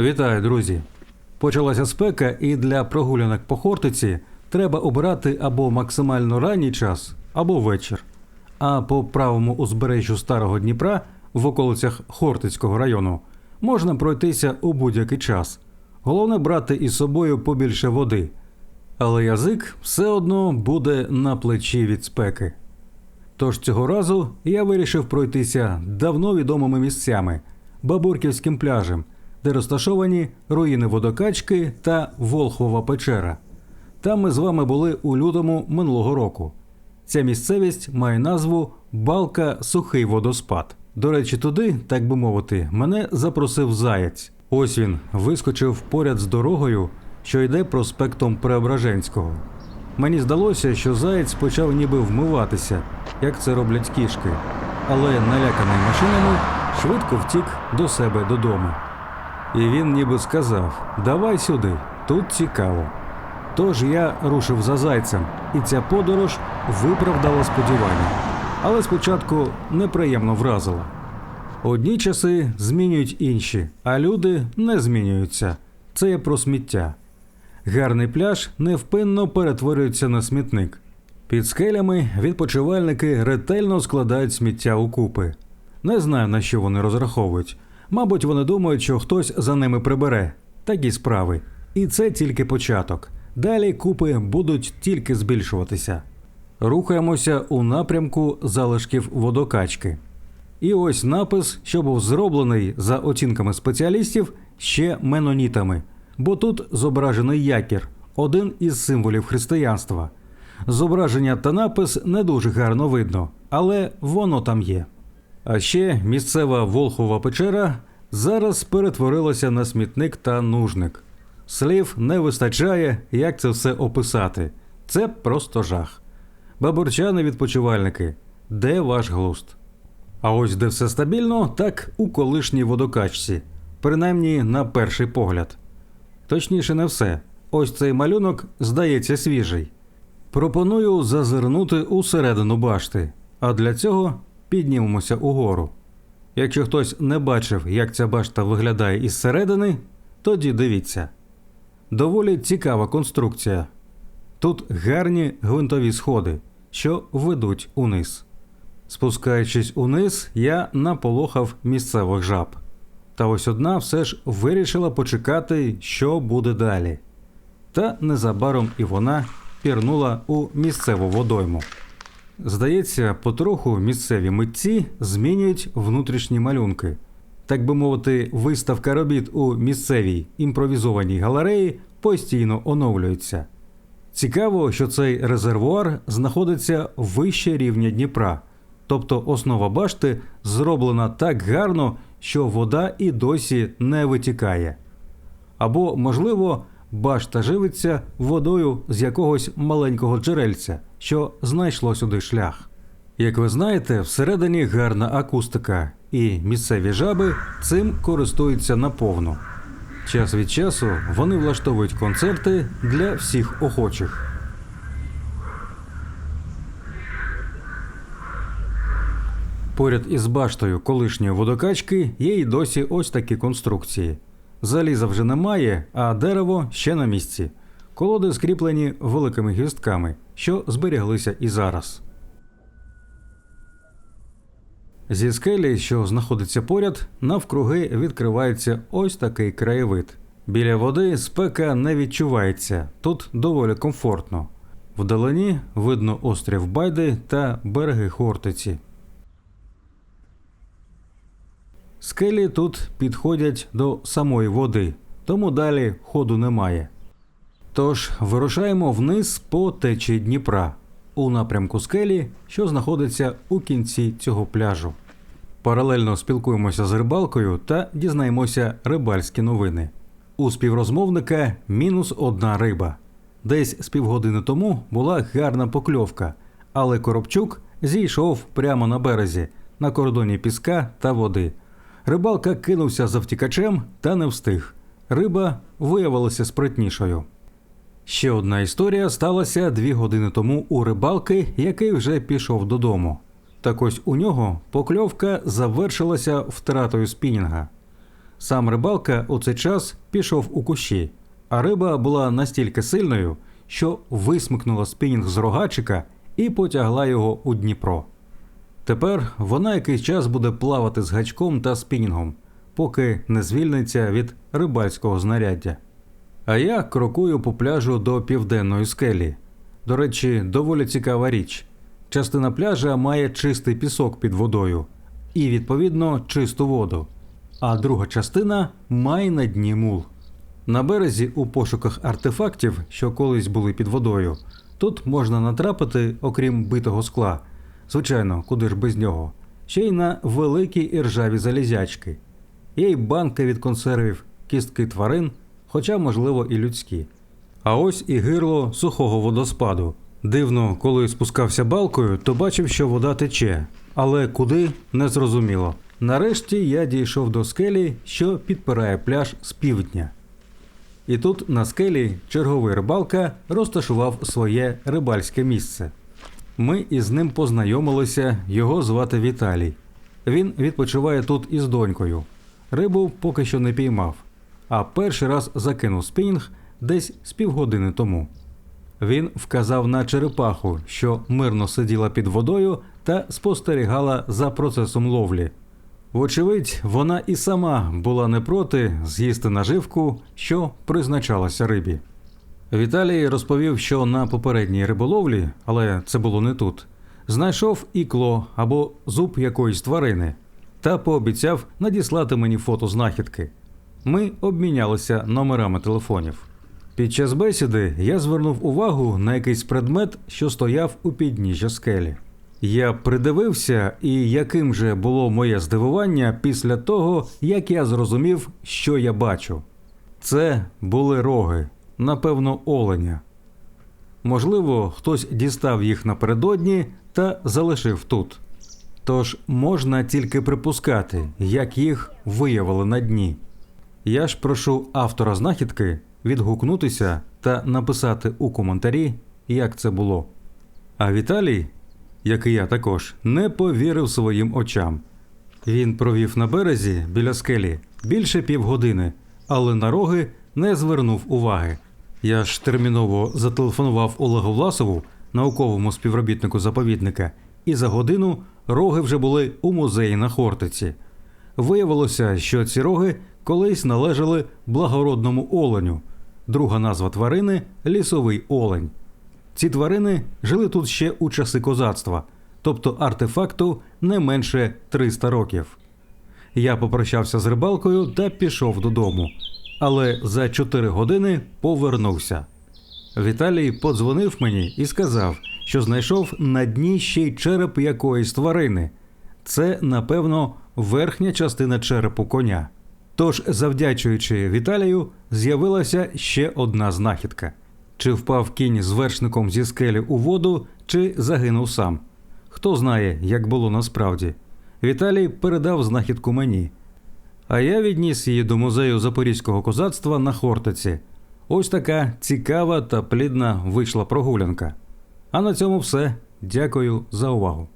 Вітаю, друзі! Почалася спека, і для прогулянок по Хортиці треба обирати або максимально ранній час, або вечір. А по правому узбережжю Старого Дніпра в околицях Хортицького району можна пройтися у будь-який час. Головне брати із собою побільше води. Але язик все одно буде на плечі від спеки. Тож цього разу я вирішив пройтися давно відомими місцями Бабурківським пляжем, де розташовані руїни водокачки та Волхвова печера. Там ми з вами були у лютому минулого року. Ця місцевість має назву Балка Сухий водоспад. До речі, туди, так би мовити, мене запросив заєць. Ось він вискочив поряд з дорогою, що йде проспектом Преображенського. Мені здалося, що заєць почав ніби вмиватися, як це роблять кішки, але наляканий машинами швидко втік до себе додому. І він ніби сказав: Давай сюди, тут цікаво. Тож я рушив за зайцем, і ця подорож виправдала сподівання. Але спочатку неприємно вразила. Одні часи змінюють інші, а люди не змінюються. Це я про сміття. Гарний пляж невпинно перетворюється на смітник. Під скелями відпочивальники ретельно складають сміття у купи. Не знаю, на що вони розраховують. Мабуть, вони думають, що хтось за ними прибере. Такі справи. І це тільки початок. Далі купи будуть тільки збільшуватися. Рухаємося у напрямку залишків водокачки. І ось напис, що був зроблений за оцінками спеціалістів ще менонітами, бо тут зображений якір, один із символів християнства. Зображення та напис не дуже гарно видно, але воно там є. А ще місцева Волхова печера зараз перетворилася на смітник та нужник. Слів не вистачає, як це все описати. Це просто жах. Бабурчани відпочивальники, де ваш глуст? А ось де все стабільно, так у колишній водокачці, принаймні на перший погляд. Точніше, не все. Ось цей малюнок здається свіжий. Пропоную зазирнути усередину башти, а для цього піднімемося угору. Якщо хтось не бачив, як ця башта виглядає із середини, тоді дивіться. Доволі цікава конструкція. Тут гарні гвинтові сходи, що ведуть униз. Спускаючись униз, я наполохав місцевих жаб. Та ось одна все ж вирішила почекати, що буде далі. Та незабаром і вона пірнула у місцеву водойму. Здається, потроху місцеві митці змінюють внутрішні малюнки. Так би мовити, виставка робіт у місцевій імпровізованій галереї постійно оновлюється. Цікаво, що цей резервуар знаходиться вище рівня Дніпра, тобто основа башти зроблена так гарно, що вода і досі не витікає. Або, можливо, башта живиться водою з якогось маленького джерельця, що знайшло сюди шлях. Як ви знаєте, всередині гарна акустика, і місцеві жаби цим користуються наповну. Час від часу вони влаштовують концерти для всіх охочих. Поряд із баштою колишньої водокачки є й досі ось такі конструкції. Заліза вже немає, а дерево ще на місці. Колоди скріплені великими гістками, що зберіглися і зараз. Зі скелі, що знаходиться поряд, навкруги відкривається ось такий краєвид. Біля води спека не відчувається, тут доволі комфортно. Вдалині видно острів Байди та береги Хортиці. Скелі тут підходять до самої води, тому далі ходу немає. Тож вирушаємо вниз по течії Дніпра у напрямку скелі, що знаходиться у кінці цього пляжу. Паралельно спілкуємося з рибалкою та дізнаємося рибальські новини. У співрозмовника мінус одна риба. Десь з півгодини тому була гарна покльовка, але Коробчук зійшов прямо на березі, на кордоні піска та води. Рибалка кинувся за втікачем та не встиг. Риба виявилася спритнішою. Ще одна історія сталася дві години тому у рибалки, який вже пішов додому. Так ось у нього покльовка завершилася втратою спінінга. Сам рибалка у цей час пішов у кущі, а риба була настільки сильною, що висмикнула спінінг з рогачика і потягла його у Дніпро. Тепер вона якийсь час буде плавати з гачком та спінінгом, поки не звільниться від рибальського знаряддя. А я крокую по пляжу до південної скелі. До речі, доволі цікава річ. Частина пляжа має чистий пісок під водою і, відповідно, чисту воду, а друга частина має на дні мул. На березі у пошуках артефактів, що колись були під водою, тут можна натрапити, окрім битого скла, звичайно, куди ж без нього, ще й на великі і ржаві залізячки. Є й банки від консервів, кістки тварин, хоча, можливо, і людські. А ось і гирло сухого водоспаду. Дивно, коли спускався балкою, то бачив, що вода тече, але куди не зрозуміло. Нарешті я дійшов до скелі, що підпирає пляж з півдня. І тут на скелі черговий рибалка розташував своє рибальське місце. Ми із ним познайомилися, його звати Віталій. Він відпочиває тут із донькою. Рибу поки що не піймав, а перший раз закинув спінінг десь з півгодини тому. Він вказав на черепаху, що мирно сиділа під водою та спостерігала за процесом ловлі. Вочевидь, вона і сама була не проти з'їсти наживку, що призначалася рибі. Віталій розповів, що на попередній риболовлі, але це було не тут, знайшов ікло або зуб якоїсь тварини та пообіцяв надіслати мені фото знахідки. Ми обмінялися номерами телефонів. Під час бесіди я звернув увагу на якийсь предмет, що стояв у підніжжя скелі. Я придивився, і яким же було моє здивування після того, як я зрозумів, що я бачу. Це були роги, напевно, оленя. Можливо, хтось дістав їх напередодні та залишив тут. Тож можна тільки припускати, як їх виявили на дні. Я ж прошу автора знахідки відгукнутися та написати у коментарі, як це було. А Віталій, як і я також, не повірив своїм очам. Він провів на березі біля скелі більше півгодини, але на роги не звернув уваги. Я ж терміново зателефонував Олегу Власову, науковому співробітнику заповідника, і за годину роги вже були у музеї на Хортиці. Виявилося, що ці роги колись належали благородному оленю. Друга назва тварини лісовий олень. Ці тварини жили тут ще у часи козацтва, тобто артефакту не менше 300 років. Я попрощався з рибалкою та пішов додому, але за 4 години повернувся. Віталій подзвонив мені і сказав, що знайшов на дні ще й череп якоїсь тварини. Це, напевно, верхня частина черепу коня. Тож, завдячуючи Віталію, з'явилася ще одна знахідка: чи впав кінь з вершником зі скелі у воду, чи загинув сам. Хто знає, як було насправді. Віталій передав знахідку мені. А я відніс її до музею запорізького козацтва на Хортиці. Ось така цікава та плідна вийшла прогулянка. А на цьому все. Дякую за увагу.